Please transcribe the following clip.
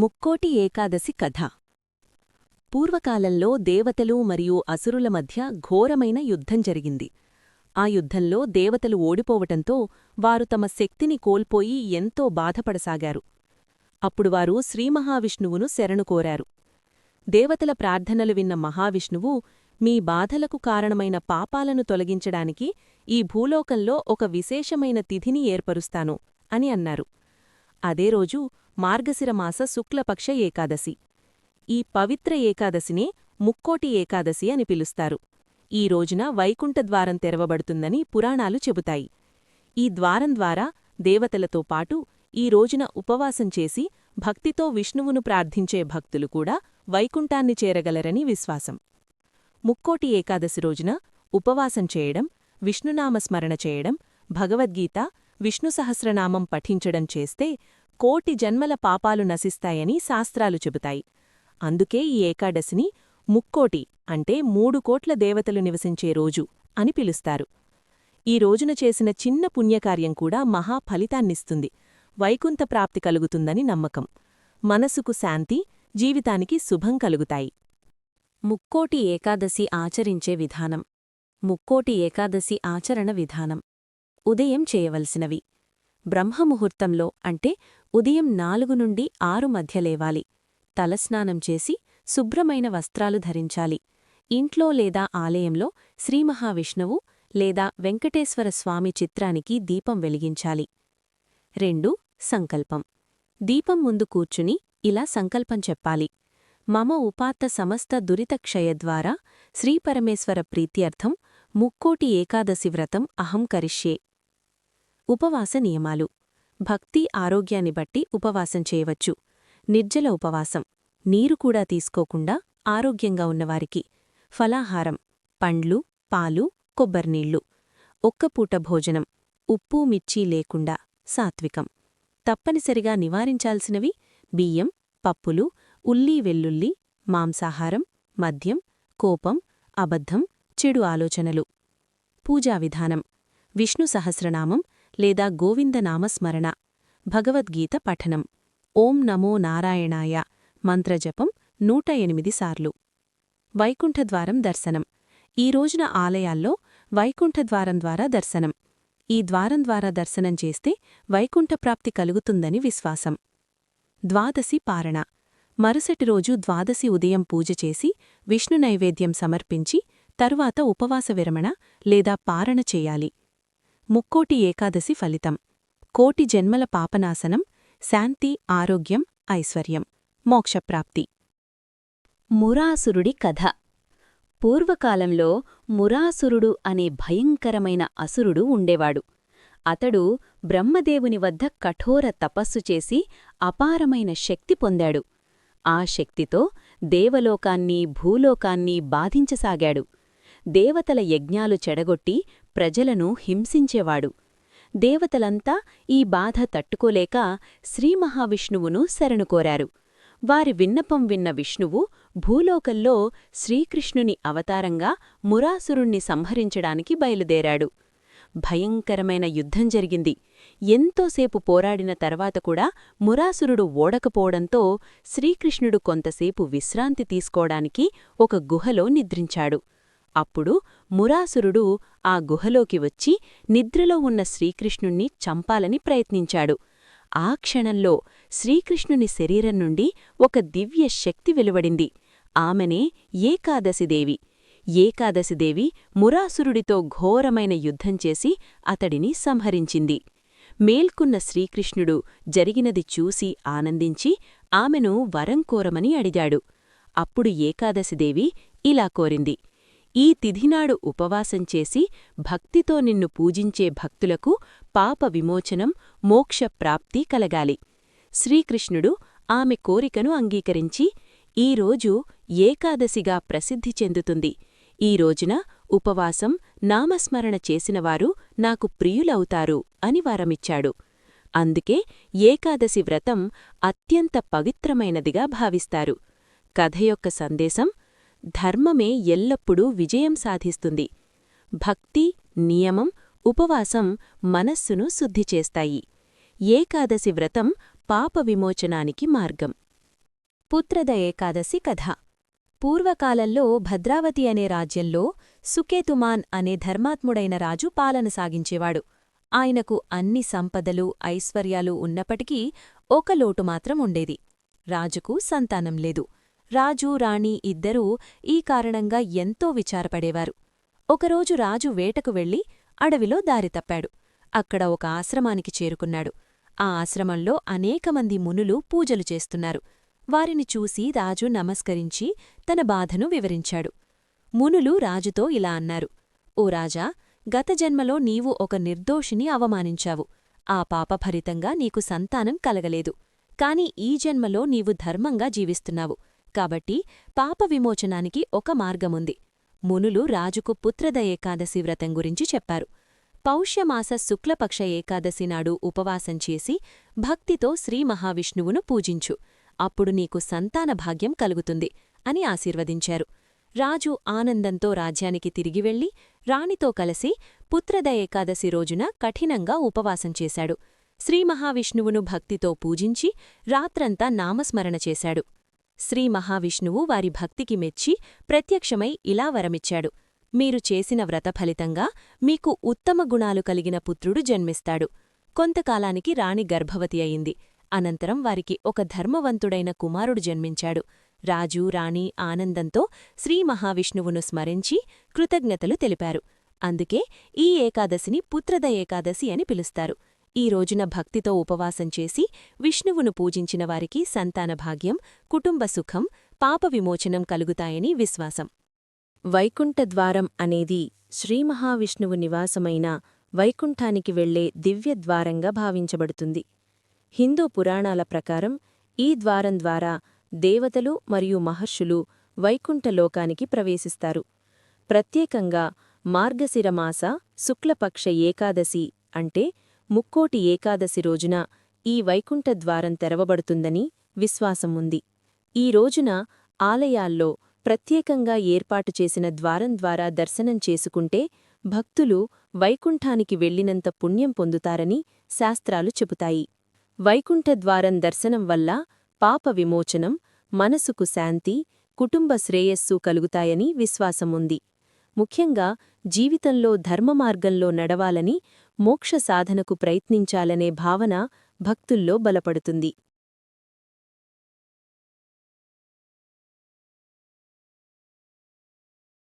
ముక్కోటి ఏకాదశి కథ. పూర్వకాలంలో దేవతలు మరియు అసురుల మధ్య ఘోరమైన యుద్ధం జరిగింది. ఆ యుద్ధంలో దేవతలు ఓడిపోవటంతో వారు తమ శక్తిని కోల్పోయి ఎంతో బాధపడసాగారు. అప్పుడు వారు శ్రీమహావిష్ణువును శరణు కోరారు. దేవతల ప్రార్థనలు విన్న మహావిష్ణువు మీ బాధలకు కారణమైన పాపాలను తొలగించడానికి ఈ భూలోకంలో ఒక విశేషమైన తిథిని ఏర్పరుస్తాను అని అన్నారు. అదే రోజు మార్గశిరమాస శుక్లపక్ష ఏకాదశి. ఈ పవిత్ర ఏకాదశినే ముక్కోటి ఏకాదశి అని పిలుస్తారు. ఈ రోజున వైకుంఠద్వారం తెరవబడుతుందని పురాణాలు చెబుతాయి. ఈ ద్వారం ద్వారా దేవతలతో పాటు ఈ రోజున ఉపవాసం చేసి భక్తితో విష్ణువును ప్రార్థించే భక్తులు కూడా వైకుంఠాన్ని చేరగలరని విశ్వాసం. ముక్కోటి ఏకాదశి రోజున ఉపవాసం చేయడం విష్ణునామస్మరణ చేయడం భగవద్గీత విష్ణు సహస్రనామం పఠించడం చేస్తే కోటి జన్మల పాపాలు నశిస్తాయని శాస్త్రాలు చెబుతాయి. అందుకే ఈ ఏకాదశిని ముక్కోటి అంటే మూడు కోట్ల దేవతలు నివసించే రోజు అని పిలుస్తారు. ఈ రోజున చేసిన చిన్న పుణ్యకార్యం కూడా మహా ఫలితాన్నిస్తుంది. వైకుంఠ ప్రాప్తి కలుగుతుందని నమ్మకం. మనసుకు శాంతి జీవితానికి శుభం కలుగుతాయి. ముక్కోటి ఏకాదశి ఆచరించే విధానం. ముక్కోటి ఏకాదశి ఆచరణ విధానం. ఉదయం చేయవలసినవి. బ్రహ్మముహూర్తంలో అంటే ఉదయం నాలుగు నుండి ఆరు మధ్య లేవాలి. తలస్నానం చేసి శుభ్రమైన వస్త్రాలు ధరించాలి. ఇంట్లో లేదా ఆలయంలో శ్రీమహావిష్ణువు లేదా వెంకటేశ్వర స్వామి చిత్రానికి దీపం వెలిగించాలి. రెండు సంకల్పం. దీపం ముందు కూర్చుని ఇలా సంకల్పం చెప్పాలి. మమ ఉపాత్త సమస్త దురితక్షయద్వారా శ్రీపరమేశ్వర ప్రీత్యర్థం ముక్కోటి ఏకాదశి వ్రతం అహం కరిష్యే. ఉపవాస నియమాలు. భక్తి ఆరోగ్యాన్ని బట్టి ఉపవాసం చేయవచ్చు. నిర్జల ఉపవాసం. నీరు కూడా తీసుకోకుండా ఆరోగ్యంగా ఉన్నవారికి ఫలాహారం పండ్లు పాలు కొబ్బరినీళ్ళు ఒక్కపూట భోజనం ఉప్పు మిర్చి లేకుండా సాత్వికం. తప్పనిసరిగా నివారించాల్సినవి బియ్యం పప్పులు ఉల్లీ వెల్లుల్లి మాంసాహారం మద్యం కోపం అబద్ధం చెడు ఆలోచనలు. పూజా విధానం. విష్ణు సహస్రనామం లేదా గోవిందనామస్మరణ. భగవద్గీత పఠనం. ఓం నమో నారాయణాయ. మంత్రజపం నూట ఎనిమిది సార్లు. వైకుంఠద్వారం దర్శనం. ఈ రోజున ఆలయాల్లో వైకుంఠద్వారం ద్వారా దర్శనం. ఈ ద్వారం ద్వారా దర్శనం చేస్తే వైకుంఠప్రాప్తి కలుగుతుందని విశ్వాసం. ద్వాదశి పారణ. మరుసటి రోజు ద్వాదశి ఉదయం పూజ చేసి విష్ణు నైవేద్యం సమర్పించి తరువాత ఉపవాస విరమణ లేదా పారణ చేయాలి. ముక్కోటి ఏకాదశి ఫలితం. కోటి జన్మల పాపనాశనం శాంతి ఆరోగ్యం ఐశ్వర్యం. మోక్షప్రాప్తి. మురాసురుడి కథ. పూర్వకాలంలో మురాసురుడు అనే భయంకరమైన అసురుడు ఉండేవాడు. అతడు బ్రహ్మదేవుని వద్ద కఠోర తపస్సు చేసి అపారమైన శక్తి పొందాడు. ఆ శక్తితో దేవలోకాన్ని భూలోకాన్ని బాధించసాగాడు. దేవతల యజ్ఞాలు చెడగొట్టి ప్రజలను హింసించేవాడు. దేవతలంతా ఈ బాధ తట్టుకోలేక శ్రీమహావిష్ణువును శరణుకోరారు. వారి విన్నపం విన్న విష్ణువు భూలోకల్లో శ్రీకృష్ణుని అవతారంగా మురాసురుణ్ణి సంహరించడానికి బయలుదేరాడు. భయంకరమైన యుద్ధం జరిగింది. ఎంతోసేపు పోరాడిన తర్వాత కూడా మురాసురుడు ఓడకపోవడంతో శ్రీకృష్ణుడు కొంతసేపు విశ్రాంతి తీసుకోవడానికి ఒక గుహలో నిద్రించాడు. అప్పుడు మురాసురుడు ఆ గుహలోకి వచ్చి నిద్రలో ఉన్న శ్రీకృష్ణుణ్ణి చంపాలని ప్రయత్నించాడు. ఆ క్షణంలో శ్రీకృష్ణుని శరీరం నుండి ఒక దివ్య శక్తి వెలువడింది. ఆమెనే ఏకాదశిదేవి ఏకాదశిదేవి మురాసురుడితో ఘోరమైన యుద్ధం చేసి అతడిని సంహరించింది. మేల్కున్న శ్రీకృష్ణుడు జరిగినది చూసి ఆనందించి ఆమెను వరం కోరమని అడిగాడు. అప్పుడు ఏకాదశిదేవి ఇలా కోరింది. ఈ తిథినాడు ఉపవాసం చేసి భక్తితో నిన్ను పూజించే భక్తులకు పాప విమోచనం మోక్షప్రాప్తి కలగాలి. శ్రీకృష్ణుడు ఆమె కోరికను అంగీకరించి ఈరోజు ఏకాదశిగా ప్రసిద్ధి చెందుతుంది. ఈ రోజున ఉపవాసం నామస్మరణ చేసినవారు నాకు ప్రియులవుతారు అని వారమిచ్చాడు. అందుకే ఏకాదశి వ్రతం అత్యంత పవిత్రమైనదిగా భావిస్తారు. కథ యొక్క సందేశం ధర్మమే ఎల్లప్పుడూ విజయం సాధిస్తుంది. భక్తి నియమం ఉపవాసం మనస్సును శుద్ధి చేస్తాయి. ఏకాదశి వ్రతం పాప విమోచనానికి మార్గం. పుత్రద ఏకాదశి కథ. పూర్వకాలంలో భద్రావతి అనే రాజ్యంలో సుకేతుమాన్ అనే ధర్మాత్ముడైన రాజు పాలన సాగించేవాడు. ఆయనకు అన్ని సంపదలు ఐశ్వర్యాలు ఉన్నప్పటికీ ఒక లోటు మాత్రం ఉండేది. రాజుకు సంతానం లేదు. రాజు రాణి ఇద్దరూ ఈ కారణంగా ఎంతో విచారపడేవారు. ఒకరోజు రాజు వేటకు వెళ్ళి అడవిలో దారి తప్పాడు. అక్కడ ఒక ఆశ్రమానికి చేరుకున్నాడు. ఆ ఆశ్రమంలో అనేకమంది మునులు పూజలు చేస్తున్నారు. వారిని చూసి రాజు నమస్కరించి తన బాధను వివరించాడు. మునులు రాజుతో ఇలా అన్నారు ఓ రాజా గత జన్మలో నీవు ఒక నిర్దోషిని అవమానించావు. ఆ పాపభరితంగా నీకు సంతానం కలగలేదు. కాని ఈ జన్మలో నీవు ధర్మంగా జీవిస్తున్నావు. కాబట్టి పాప విమోచనానికి ఒక మార్గముంది. మునులు రాజుకు పుత్రద ఏకాదశి వ్రతం గురించి చెప్పారు. పౌష్యమాస శుక్లపక్ష ఏకాదశి నాడు ఉపవాసం చేసి భక్తితో శ్రీ మహావిష్ణువును పూజించు. అప్పుడు నీకు సంతాన భాగ్యం కలుగుతుంది అని ఆశీర్వదించారు. రాజు ఆనందంతో రాజ్యానికి తిరిగి వెళ్ళి రాణితో కలిసి పుత్రద ఏకాదశి రోజున కఠినంగా ఉపవాసం చేశాడు. శ్రీమహావిష్ణువును భక్తితో పూజించి రాత్రంతా నామస్మరణ చేశాడు. శ్రీ మహావిష్ణువు వారి భక్తికి మెచ్చి ప్రత్యక్షమై ఇలా వరమిచ్చాడు. మీరు చేసిన వ్రత ఫలితంగా మీకు ఉత్తమ గుణాలు కలిగిన పుత్రుడు జన్మిస్తాడు. కొంతకాలానికి రాణి గర్భవతి అయింది. అనంతరం వారికి ఒక ధర్మవంతుడైన కుమారుడు జన్మించాడు. రాజు రాణి ఆనందంతో శ్రీ మహావిష్ణువును స్మరించి కృతజ్ఞతలు తెలిపారు. అందుకే ఈ ఏకాదశిని పుత్రద ఏకాదశి అని పిలుస్తారు. ఈ రోజున భక్తితో ఉపవాసం చేసి విష్ణువును పూజించిన వారికి సంతాన భాగ్యం కుటుంబ సుఖం పాప విమోచనం కలుగుతాయని విశ్వాసం. వైకుంఠద్వారం అనేది శ్రీమహావిష్ణువు నివాసమైన వైకుంఠానికి వెళ్ళే దివ్యద్వారంగా భావించబడుతుంది. హిందూ పురాణాల ప్రకారం ఈ ద్వారం ద్వారా దేవతలు మరియు మహర్షులు వైకుంఠలోకానికి ప్రవేశిస్తారు. ప్రత్యేకంగా మార్గశిరమాస శుక్లపక్ష ఏకాదశి అంటే ముక్కోటి ఏకాదశి రోజున ఈ వైకుంఠ ద్వారం తెరవబడుతుందని విశ్వాసం ఉంది ఈ రోజున ఆలయాల్లో ప్రత్యేకంగా ఏర్పాటు చేసిన ద్వారం ద్వారా దర్శనం చేసుకుంటే భక్తులు వైకుంఠానికి వెళ్ళినంత పుణ్యం పొందుతారని శాస్త్రాలు చెబుతాయి. వైకుంఠ ద్వారం దర్శనం వల్ల పాప విమోచనం మనసుకు శాంతి కుటుంబ శ్రేయస్సు కలుగుతాయని విశ్వాసముంది. ముఖ్యంగా జీవితంలో ధర్మమార్గంలో నడవాలని మోక్ష సాధనకు ప్రయత్నించాలనే భావన భక్తుల్లో బలపడుతుంది.